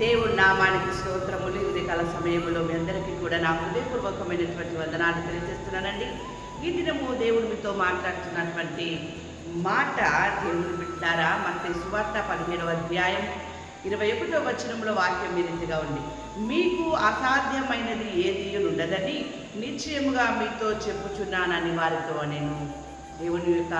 దేవుడి నామానికి స్తోత్రములు. ఇది సమయంలో మీ అందరికీ కూడా నా హృదయపూర్వకమైనటువంటి వందనాలు తెలియజేస్తున్నానండి. ఈ దినము దేవుడు మీతో మాట్లాడుతున్నటువంటి మాట దేవుడు బిడ్డారా మన సువార్త పదిహేడవ అధ్యాయం ఇరవై ఒకటో వచనంలో వాక్యం ఈ రీతిగా ఉంది. మీకు అసాధ్యమైనది ఏది ఉండదని నిశ్చయముగా మీతో చెప్పుచున్నానని వారితో నేను దేవుని యొక్క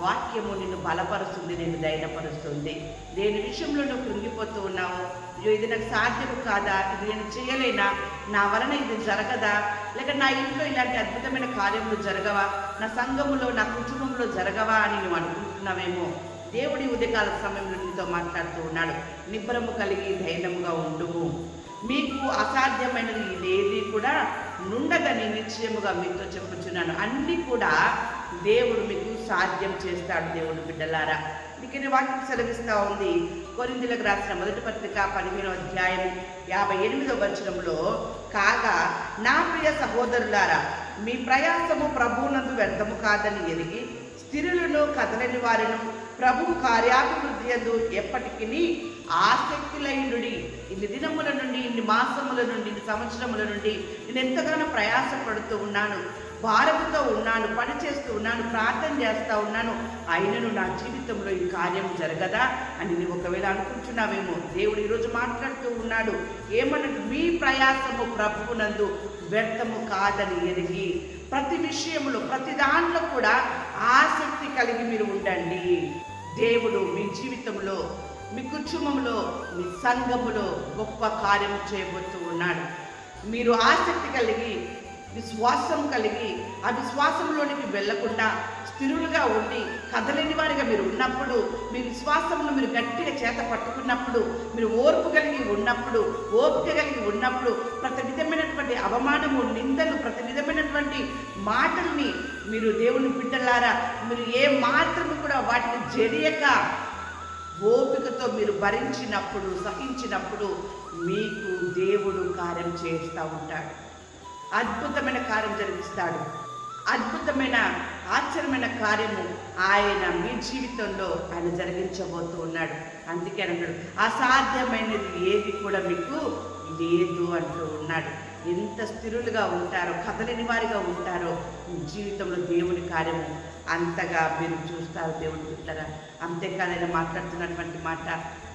వాక్యము నిన్ను బలపరుస్తుంది నేను ధైర్యపరుస్తుంది దేని విషయంలో నువ్వు కృంగిపోతూ ఉన్నావు. అయ్యో ఇది నాకు సాధ్యము కాదా? ఇది నేను చేయలేనా? నా వలన ఇది జరగదా? లేక నా ఇంట్లో ఇలాంటి అద్భుతమైన కార్యములు జరగవా? నా సంఘములో నా కుటుంబంలో జరగవా అని నువ్వు అనుకుంటున్నావేమో? దేవుడి ఉదయకాల సమయంలో నీతో మాట్లాడుతూ ఉన్నాడు. నిబ్బరము కలిగి ధైర్యముగా ఉండుము. మీకు అసాధ్యమైనది ఏది కూడా నుండదని నిశ్చయముగా మీతో చెప్పుచున్నాను. అన్నీ కూడా దేవుడు మీకు సాధ్యం చేస్తాడు దేవుడు బిడ్డలారా. అందుకని వాక్యం సెలవిస్తూ ఉంది. కొరిందులకు రాసిన మొదటి పత్రిక పదిహేనో అధ్యాయం యాభై ఎనిమిదో వచనంలో కాగా నా ప్రియ సహోదరులారా మీ ప్రయాసము ప్రభువునందు వ్యర్థము కాదని ఎరిగి స్థిరులను కదలని వారిను ప్రభువు కార్యాభివృద్ధి ఎందు ఎప్పటికీ ఆసక్తులైనుడి ఇన్ని దినముల నుండి ఇన్ని మాసముల నుండి ఇన్ని సంవత్సరముల నుండి నేను ఎంతగానో ప్రయాసపడుతూ ఉన్నాను. భారముతో ఉన్నాను పని చేస్తూ ఉన్నాను ప్రార్థన చేస్తూ ఉన్నాను. అయినను నా జీవితంలో ఈ కార్యం జరగదా అని నువ్వు ఒకవేళ అనుకుంటున్నావేమో దేవుడు ఈరోజు మాట్లాడుతూ ఉన్నాడు. ఏమన్నట్టు మీ ప్రయాసము ప్రభువునందు వ్యర్థము కాదని ఎరిగి ప్రతి విషయంలో ప్రతి దాంట్లో కూడా ఆసక్తి కలిగి మీరు ఉండండి. దేవుడు మీ జీవితంలో మీ కుటుంబంలో మీ సంఘములో గొప్ప కార్యం చేయబోతూ ఉన్నాడు. మీరు ఆసక్తి కలిగి విశ్వాసం కలిగి ఆ విశ్వాసంలోనికి వెళ్ళకుండా స్థిరులుగా ఉండి కదలేని వారిగా మీరు ఉన్నప్పుడు మీ విశ్వాసంలో మీరు గట్టిగా చేత పట్టుకున్నప్పుడు మీరు ఓర్పు కలిగి ఉన్నప్పుడు ఓపిక కలిగి ఉన్నప్పుడు ప్రతి విధమైనటువంటి అవమానము నిందలు ప్రతి విధమైనటువంటి మాటల్ని మీరు దేవుని బిడ్డలారా మీరు ఏ మాత్రము కూడా వాటిని జడియక ఓపికతో మీరు భరించినప్పుడు సహించినప్పుడు మీకు దేవుడు కార్యం చేస్తూ ఉంటాడు. అద్భుతమైన కార్యం జరిగిస్తాడు. అద్భుతమైన ఆశ్చర్యమైన కార్యము ఆయన మీ జీవితంలో ఆయన జరిగించబోతూ ఉన్నాడు. అందుకే అన్నాడు అసాధ్యమైనది ఏది కూడా మీకు లేదు అంటూ ఉన్నాడు. ఎంత స్థిరులుగా ఉంటారో కదలని వారిగా ఉంటారో మీ జీవితంలో దేవుని కార్యము. అంతగా మీరు చూస్తారు దేవుని బిడ్డరా అంతేకాదైనా మాట్లాడుతున్నటువంటి మాట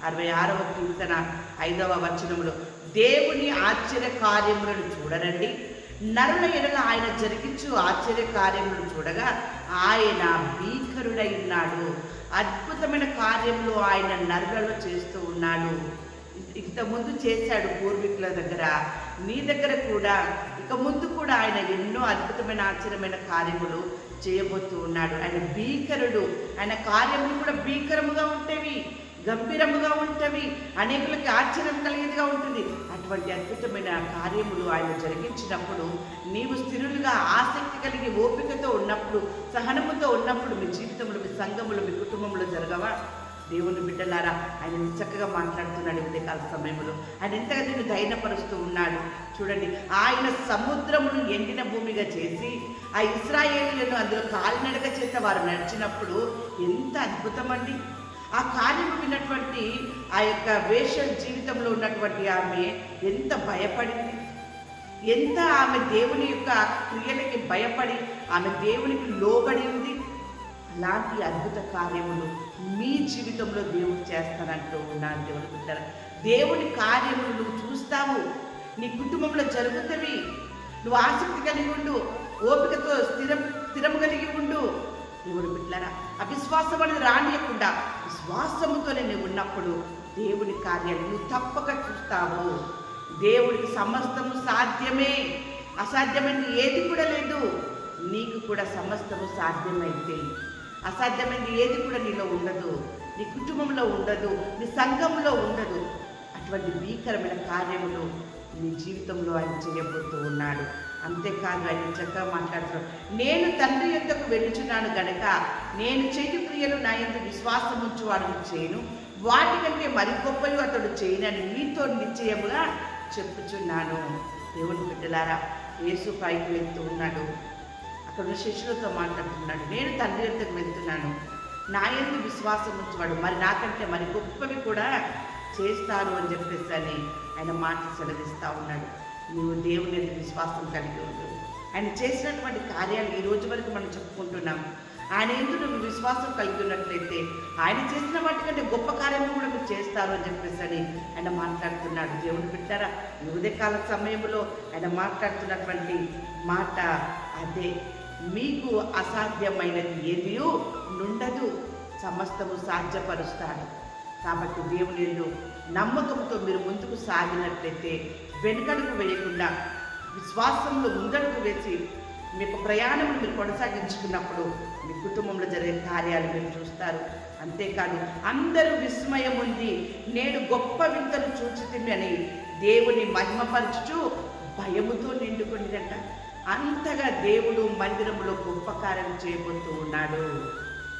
అరవై ఆరవ కీర్తన ఐదవ వచనంలో దేవుని ఆశ్చర్య కార్యములను చూడరండి నరుల ఎడల ఆయన జరిగించు ఆశ్చర్య కార్యములను చూడగా ఆయన భీకరుడై ఉన్నాడు అద్భుతమైన కార్యములు ఆయన నరులలో చేస్తూ ఉన్నాడు. ఇంత ముందు చేశాడు పూర్వీకుల దగ్గర. నీ దగ్గర కూడా ఇక ముందు కూడా ఆయన ఎన్నో అద్భుతమైన ఆశ్చర్యమైన కార్యములు చేయబోతూ ఉన్నాడు. ఆయన భీకరుడు. ఆయన కార్యములు కూడా భీకరముగా ఉంటేవి. గంభీరముగా ఉంటవి. అనేకులకి ఆశ్చర్యం కలిగేదిగా ఉంటుంది. అటువంటి అద్భుతమైన కార్యములు ఆయన జరిగించినప్పుడు నీవు స్థిరులుగా ఆసక్తి కలిగి ఓపికతో ఉన్నప్పుడు సహనముతో ఉన్నప్పుడు మీ జీవితంలో మీ సంఘములు మీ కుటుంబంలో జరగవా? దేవుని బిడ్డలారా ఆయన చక్కగా మాట్లాడుతున్నాడు ఉదయకాల సమయంలో. ఆయన ఎంతగా నేను ధైర్యపరుస్తూ ఉన్నాడు. చూడండి ఆయన సముద్రమును ఎండిన భూమిగా చేసి ఆ ఇస్రాయేలీలను అందులో కాలినడక చేత వారు నడిచినప్పుడు ఎంత అద్భుతం అండి ఆ కార్యము విన్నటువంటి ఆ యొక్క వేష జీవితంలో ఉన్నటువంటి ఆమె ఎంత భయపడింది. ఎంత ఆమె దేవుని యొక్క క్రియలకి భయపడి ఆమె దేవునికి లోబడి ఉంది అలాంటి అద్భుత కార్యములు మీ జీవితంలో దేవుడు చేస్తానంటూ ఉన్నాను దేవుని బిడ్డ దేవుని కార్యములు నువ్వు చూస్తావు. నీ కుటుంబంలో జరుగుతవి. నువ్వు ఆసక్తి కలిగి ఉండు. ఓపికతో స్థిరం స్థిరం కలిగి ఉండు. దేవుడు బిడ్డలారా అవిశ్వాసం అనేది రానియకుండా విశ్వాసముతోనే నువ్వు ఉన్నప్పుడు దేవుని కార్యాలు నువ్వు తప్పక చూస్తావు. దేవుడికి సమస్తము సాధ్యమే. అసాధ్యమైనది ఏది కూడా లేదు. నీకు కూడా సమస్తము సాధ్యమైతే అసాధ్యమైనది ఏది కూడా నీలో ఉండదు. నీ కుటుంబంలో ఉండదు నీ సంఘంలో ఉండదు. అటువంటి భీకరమైన కార్యములు నీ జీవితంలో ఆయన చేయబోతూ ఉన్నాడు. అంతేకాదు ఆయన చక్కగా మాట్లాడుతున్నాడు. నేను తండ్రి యొద్దకు వెళ్ళుచున్నాను గనక నేను చేయు క్రియలు నా యొక్క విశ్వాసం ఉంచు వాడిని చేయను వాటికంటే మరి గొప్పలు అతడు చేయనని మీతో నిశ్చయముగా చెప్పుచున్నాను. దేవుని బిడ్డలారా యేసు పైకి వెళ్తూ ఉన్నాడు. అక్కడ శిష్యులతో మాట్లాడుతున్నాడు. నేను తండ్రి యొద్దకు వెళ్తున్నాను. నా ఎందు విశ్వాసం ఉంచువాడు. మరి నాకంటే మరి గొప్పవి కూడా చేస్తారు అని చెప్పేసి అని ఆయన మాట సెలవిస్తూ ఉన్నాడు. నువ్వు దేవుని మీద విశ్వాసం కలిగి ఉండు. ఆయన చేసినటువంటి కార్యాలు ఈ రోజు వరకు మనం చెప్పుకుంటున్నాం. ఆయన ఎందుకు నువ్వు విశ్వాసం కలిగి ఉన్నట్లయితే ఆయన చేసిన వాటికంటే గొప్ప కార్యాలు కూడా మీరు చేస్తారు అని చెప్పేసి అని ఆయన మాట్లాడుతున్నాడు. దేవుడు పెట్టారా ఈ ఉదయకాల సమయంలో ఆయన మాట్లాడుతున్నటువంటి మాట అదే. మీకు అసాధ్యమైనది ఏదియో నుండదు సమస్తము సాధ్యపరుస్తాడు. కాబట్టి దేవుని నమ్మకంతో మీరు ముందుకు సాగినట్లయితే వెనుకడుగు వేయకుండా విశ్వాసంలో ముందడుగు వేసి మీకు ప్రయాణం మీరు కొనసాగించుకున్నప్పుడు మీ కుటుంబంలో జరిగే కార్యాలు మీరు చూస్తారు. అంతేకాదు అందరూ విస్మయం ఉంది నేను గొప్ప వింతలు చూచితిమి అని దేవుని మహిమపరచుచు భయముతో నిండుకునిదంట. అంతగా దేవుడు మందిరంలో గొప్ప కార్యం చేయబోతూ ఉన్నాడు.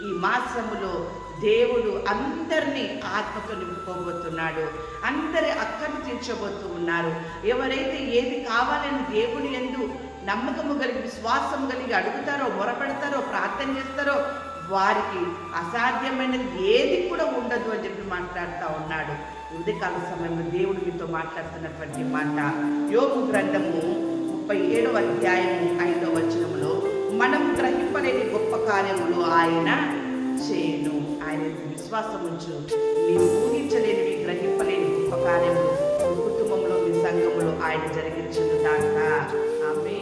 ఈ మాసములో దేవుడు అందరినీ ఆత్మతో నింపుకోబోతున్నాడు. అందరి అక్కను తీర్చబోతూ ఉన్నారు. ఎవరైతే ఏది కావాలని దేవుని ఎందు నమ్మకము కలిగి విశ్వాసం కలిగి అడుగుతారో మొరపెడతారో ప్రార్థన చేస్తారో వారికి అసాధ్యమైనది ఏది కూడా ఉండదు అని చెప్పి మాట్లాడుతూ ఉన్నాడు. ఉదయకాల సమయంలో దేవుడు మీతో మాట్లాడుతున్నటువంటి మాట. యోగు గ్రంథము ముప్పై ఏడవ అధ్యాయము ఐదవ వచనంలో మనం గ్రహింపలేని గొప్ప కార్యములు ఆయన చేయను. ఆయన విశ్వాసం ఉంచు. నీవు ఊహించలేనివి గ్రహింపలేని గొప్ప కార్యములు సంఘములో ఆయన జరిగించిన దాకా ఆమె